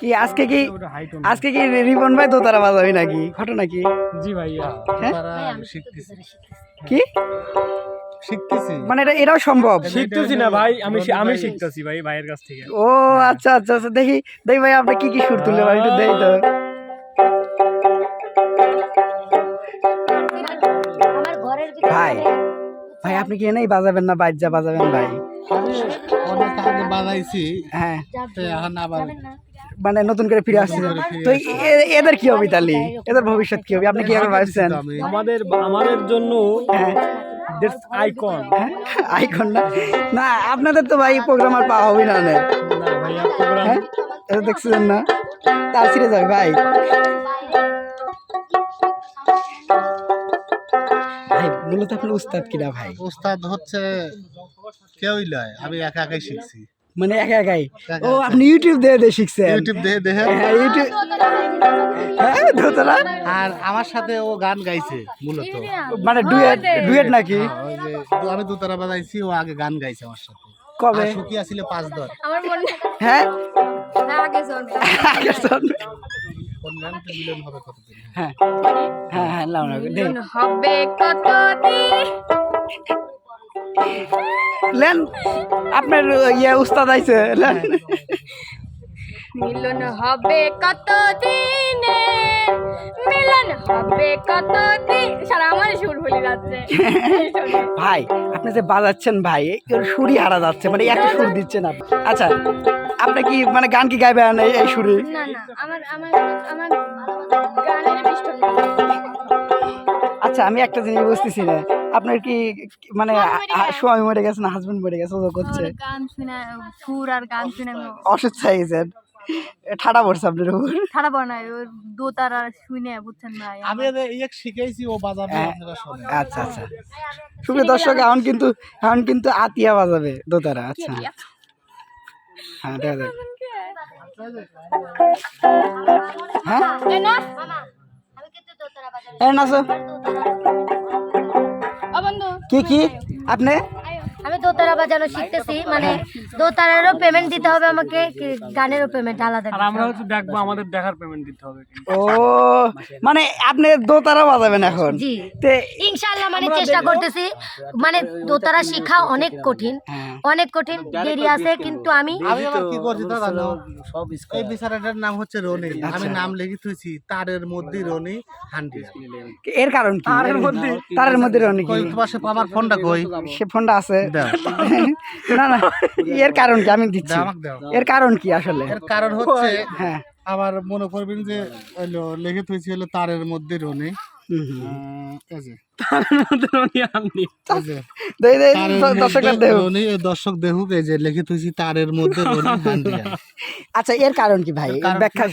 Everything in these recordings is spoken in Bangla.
কি আজকে কি আজকে কি রিবন ভাই দোতারা বাজাবি নাকি? ঘটনা কি? জি ভাইয়া হ্যাঁ? শিখতেছি। কি? শিখতেছি। মানে এটা এটাও সম্ভব? শিখতেছি না ভাই আমি আমি শিখতেছি ভাই ভাইয়ের কাছ থেকে। ও আচ্ছা আচ্ছা আচ্ছা দেখি দেখি ভাই আপনি কি কি সুর তুললে ভাই একটু দেই তো। আমার ঘরের ভিতরে ভাই ভাই আপনি কি এনেই বাজাবেন না বাজ্যা বাজাবেন ভাই? অনেক আগে বাজাইছি। হ্যাঁ। তো এখন আবার মানে নতুন করে ফিরে আসছে। তো এদের কি হবে তাহলে? এদের ভবিষ্যৎ কি হবে? আপনি কি হবে ভাবছেন? আমাদের আমাদের জন্য হ্যাঁ। আইকন আইকন না। না আপনাদের তো ভাই প্রোগ্রাম আর পাওয়া হবে না প্রোগ্রাম হ্যাঁ? এটা দেখছিলেন না? তার ছিঁড়ে যাবে ভাই। ভাই মূলত আপনার উস্তাদ কিনা ভাই? ওস্তাদ হচ্ছে কেউই নয় আমি একা একাই শিখছি। মানে একা একাই। ও আপনি ইউটিউব দিয়ে দিয়ে শিখছেন। ইউটিউব দেখে দেখে হ্যাঁ ইউটিউব হ্যাঁ দোতলা আর আমার সাথে ও গান গাইছে মূলত। মানে ডুয়েট ডুয়েট নাকি? হ্যাঁ, আমি দুতারা বাজাইছি ও আগে গান গাইছে আমার সাথে। কবে? সুকিয়া ছিল পাঁচ দর আমার মনে হ্যাঁ আগে জন্মে জন্মে। হবে কতদিন? হ্যাঁ হ্যাঁ হ্যাঁ লাও না দে হবে কতদিন? লেন আপনার ইয়ে উস্তাদ আইছে লেন। মিলন হবে কতদিনে? মিলন হবে কতদিন? সারা আমার সুর ভুলে যাচ্ছে। ভাই আপনি যে বাজাচ্ছেন ভাই এর সুরই হারা যাচ্ছে মানে একটা সুর দিচ্ছেন আপনি। আচ্ছা আপনি কি মানে গান কি গাইবেন এই সুরে? না না আমার আমার আমার গানের আচ্ছা আমি একটা জিনিস বুঝতেছি না। আপনার কি মানে স্বামী মরে গেছে। না হাজবেন্ড মরে গেছে ও করছে। গান শুনে সুর আর গান শুনে আমি অসুস্থ হয়ে গেছেন ঠাডা পড়ছে আপনার উপর। খারাপ বানায় ওই দোতার আর শুনে বুঝছেন ভাই আমি ইয়ে শিখাইছি ও বাজাবে হ্যাঁ। আপনারা শোনেন। আচ্ছা আচ্ছা। শুভ দর্শক এখন কিন্তু এখন কিন্তু আতিয়া বাজাবে দোতারা আচ্ছা। হ্যাঁ দেখা যাক। হ্যাঁ? এই না এই নাচো ও বন্ধু কি কি আপনি আমি দোতারা বাজানো শিখতেছি মানে দোতারারও পেমেন্ট দিতে হবে আমাকে গানেরও পেমেন্ট আলাদা আর আমরা। হচ্ছে দেখব আমাদের দেখার পেমেন্ট দিতে হবে ও মানে আপনি দোতারা বাজাবেন এখন? জি। তে ইনশাআল্লাহ মানে চেষ্টা করতেছি মানে দোতারা শেখা অনেক কঠিন হ্যাঁ। অনেক কঠিন দেরি আছে কিন্তু। আমি আমি আবার কি করছি তা জানো? এই বিচারাটার নাম হচ্ছে রনি। আমি নাম লিখে তুইছি তারের মধ্যে রনি হান্ডিয়া এর কারণ কি? তারের মধ্যে তারের মধ্যে রনি কি? কই তোমার সে আমার ফোনটা কই? সে ফোনটা আছে। দাও। না না এর কারণ কি? আমি দিচ্ছি। এর কারণ কি আসলে? এর কারণ হচ্ছে হ্যাঁ। আবার মনে করবেন যে হলো লিখে তুইছি হলো তারের মধ্যে রনি। হুম, হুম। আহ, এই রনি আননি। দেই দেই তারের দর্শকের দেহ দর্শক দেখুক এই যে লিখে তুইছি তারের মধ্যে আচ্ছা এর কারণ কি ভাই? ব্যাখ্যা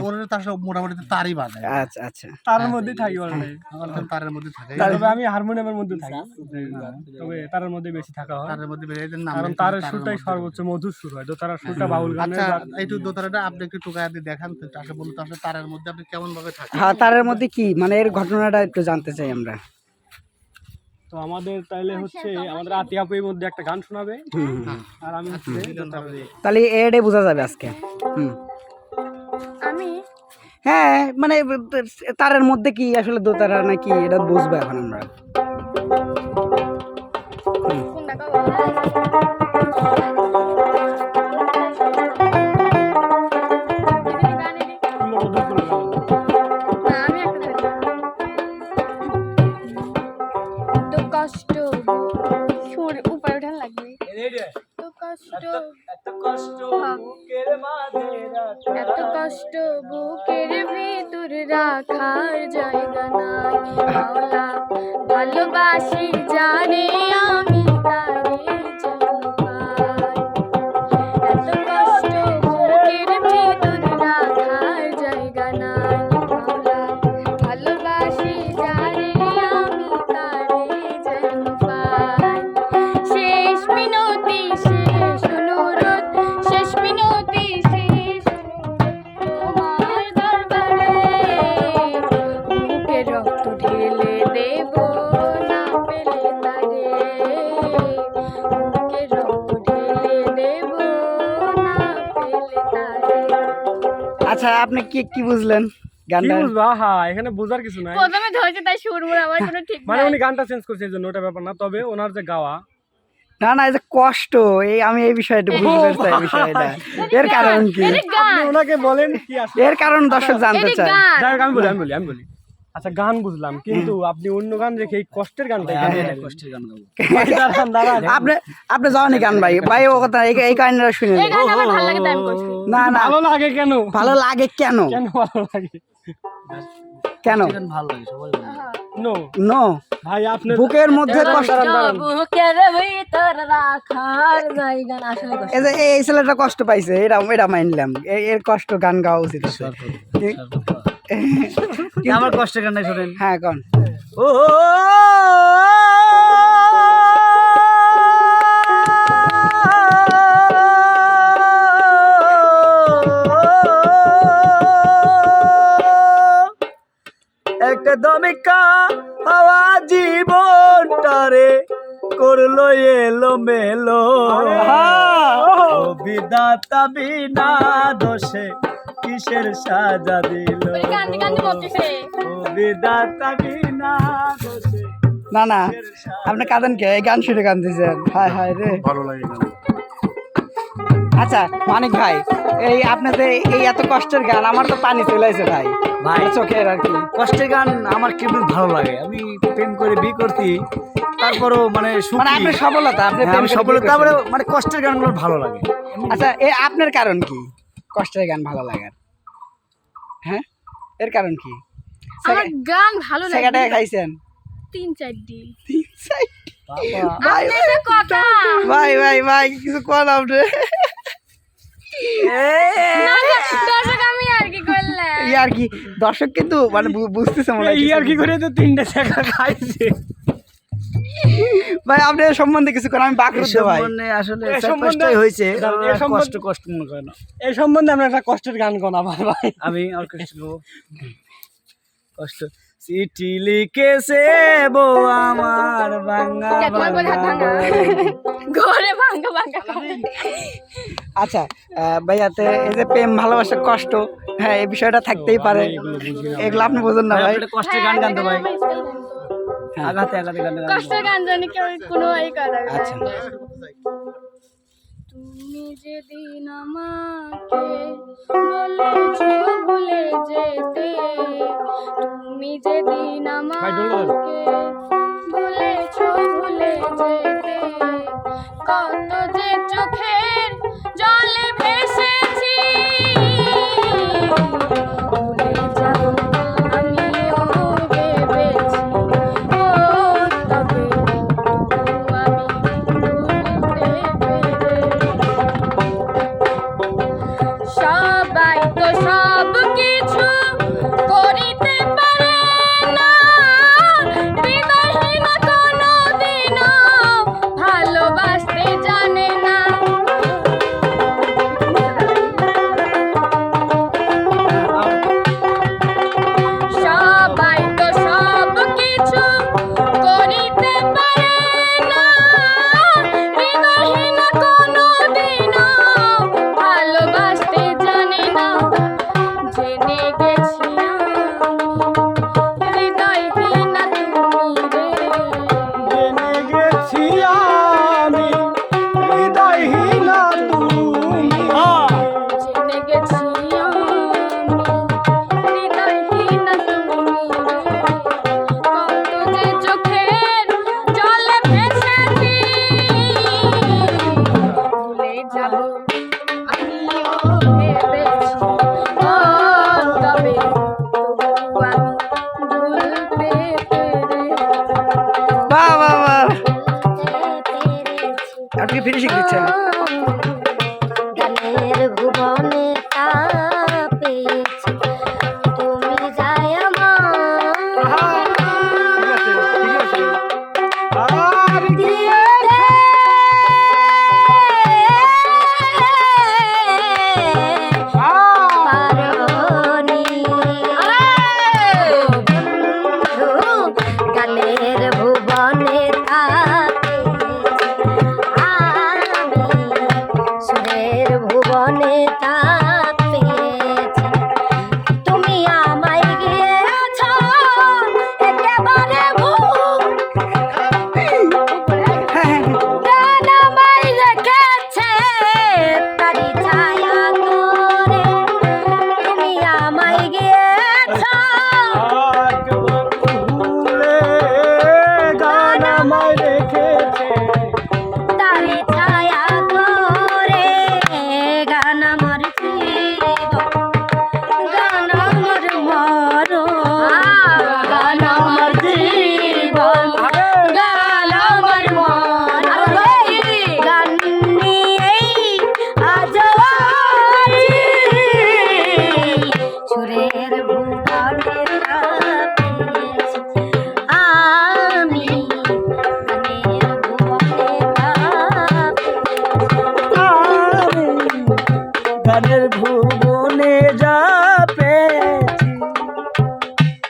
ওরা তার সব মোটামুটি তারই বাজায় আচ্ছা আচ্ছা। তার মধ্যে থাকি অলরেডি আমার তারের মধ্যে থাকে। তবে আমি হারমোনিয়ামের মধ্যে থাকি। তবে তার মধ্যে বেশি থাকা হয়। তারের মধ্যে নাম কারণ তারের সুরটাই সর্বোচ্চ মধুর সুর হয়। তো তার সুরটা বাউল গানের আচ্ছা একটু দোতারাটা আপনি একটু টুকায় দিয়ে দেখান। তো আসলে বলুন তো আসলে তারের মধ্যে আপনি কেমন ভাবে থাকেন? হ্যাঁ তারের মধ্যে কি? মানে এর ঘটনাটা একটু জানতে চাই আমরা। তো আমাদের তাইলে হচ্ছে আমাদের আতিয়াপুর মধ্যে একটা গান শোনাবে। হুম, হুম। আর আমি হচ্ছে তাহলে এডে বোঝা যাবে আজকে। হুম। আমি হ্যাঁ মানে তারের মধ্যে কি আসলে দোতারা নাকি এটা বুঝব এখন আমরা। উপরে ওঠান লাগবে এত কষ্ট। এত কষ্ট বুকের ভিতর রাখার জায়গা নাই ভালোবাসি, জানে আমি তারে আচ্ছা আপনি কি কি বুঝলেন গানটা? চেঞ্জ মানে করছে ওটা ব্যাপার না। তবে ওনার যে গাওয়া না এই যে কষ্ট এই আমি এই বিষয়টা বুঝতে চাই বিষয়টা। এর কারণ কি? ওনাকে বলেন এর কারণ দর্শক জানতে চাই আমি বলি আমি বলি। আচ্ছা গান বুঝলাম কিন্তু আপনি অন্য গান রেখে এই কষ্টের গানটা কেন? দাঁড়ান, দাঁড়ান। আপনি আপনি যাওনি গান ভাই। ভাই ও কথা এই এই কাহিনীটা শুনে না না ভালো লাগে তাই আমি করছি না না। ভালো লাগে কেন? কেন? ভালো লাগে? কেন ভালো লাগে সবাই নো নো ভাই আপনি বুকের মধ্যে কষ্ট বুকের ভিতর রাখার নাই আসলে কষ্ট। এই যে এই ছেলেটা কষ্ট পাইছে এটা এটা মানলাম এ- এর কষ্ট গান গাওয়া উচিত আমার কষ্টের গানটা শোনেন হ্যাঁ কোন ও বিদাতা বিনা দোষে কিসের সাজা দিল? না না আপনি কাঁদেন কে? এই গান শুনে গান দিয়েছেন হায় হায় রে। ভালো লাগে গান আচ্ছা মানিক ভাই এই আপনাদের এই এত কষ্টের গান আমার তো পানি চলে আসে ভাই। ভাই। চোখের আর কি। কষ্টের গান আমার কেমন ভালো লাগে? আমি প্রেম করে বিয়ে করছি তারপরও মানে। মানে আপনার সফলতা আপনি হ্যাঁ, আমি প্রেম সফলতা তারপরে। মানে কষ্টের গানগুলো ভালো লাগে। আচ্ছা এ আপনার কারণ কি? কষ্টের গান ভালো লাগার। হ্যাঁ? এর কারণ কি? আমার গান ভালো লাগে। সেগাটা খাইছেন? তিন চারটি তিন চারটি। ভাই ভাই ভাই ভাই কিছু কোন আপনি আর কি আর কি দর্শক কিন্তু মানে বু- বুঝতেছে মনে হয় আর কি করে তো তিনটে টাকা খাইছে? ভাই আপনি এর সম্বন্ধে কিছু করেন আমি বাকরুদ্ধ এসব ভাই। আসলে এ চার হয়েছে কষ্ট কষ্ট মনে করে না। এই সম্বন্ধে আমরা একটা কষ্টের গান আবার ভাই। আমি আর কষ্ট কষ্ট চিঠি লিখেছে বউ আমার ভাঙা ঘরে ভাঙা ভাঙা আচ্ছা ভাইয়াতে এই যে প্রেম ভালোবাসা কষ্ট হ্যাঁ এই বিষয়টা থাকতেই পারে। এগুলো আপনি বোঝেন না ভাই। কষ্টের গান গান তো ভাই গান কষ্টের গান জানি কেউ কোনো আচ্ছা। তুমি যেদিন আমাকে বলেছ ভুলে যেতে তুমি যেদিন আমাকে ভুলেছ ভুলে যেতে কত যে চোখের ফিনিশিং দিচ্ছেন।